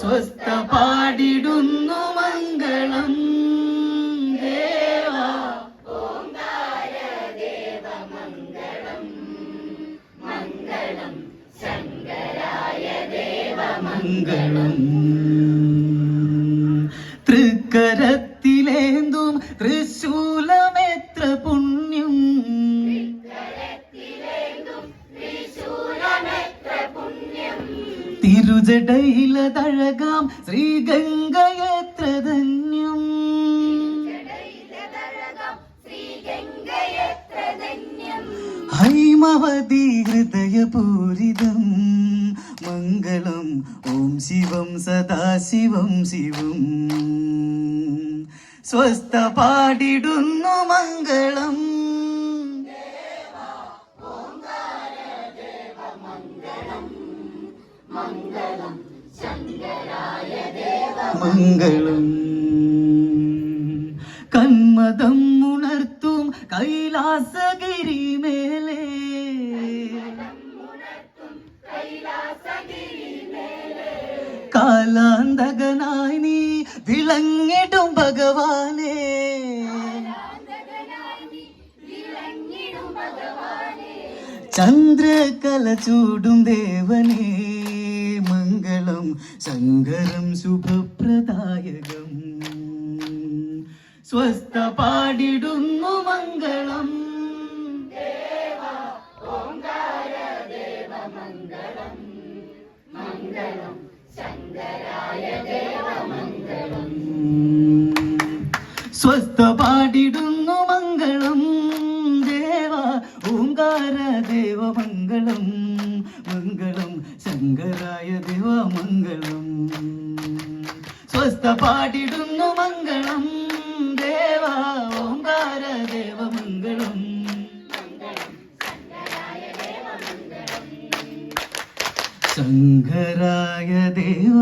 സ്വസ്ഥ പാടിടുന്നു മംഗളം. മംഗളം. തൃക്കരത്തിലേന്തും തിരുജടയിലതഴകാം ശ്രീഗംഗയത്ര ധന്യം ഹൈമവതി ഹൃദയപൂരിതം മംഗളം ഓം ശിവം സദാശിവം ശിവം. സ്വസ്ഥ പാടിടുന്നു മംഗളം. മംഗളം കന്മതം ഉണർത്തും കൈലാസഗിരി മേലേ. കാലാന്തകനായി നീ വിളങ്ങിടും ഭഗവാനേ. ചന്ദ്രകല ചൂടും ദേവനേ. ശങ്കരം ശുഭപ്രദായകം. സ്വസ്ഥ പാടിടുന്നു മംഗളം. സ്വസ്ഥ പാടിടുന്നു മംഗളം. ദേവ ഓങ്കാര ദേവ മംഗളം. സ്വസ്ഥ പാടിടുന്നു മംഗളം. ദേവ ഓങ്കാര ദേവ മംഗളം. ശങ്കരായ ദേവ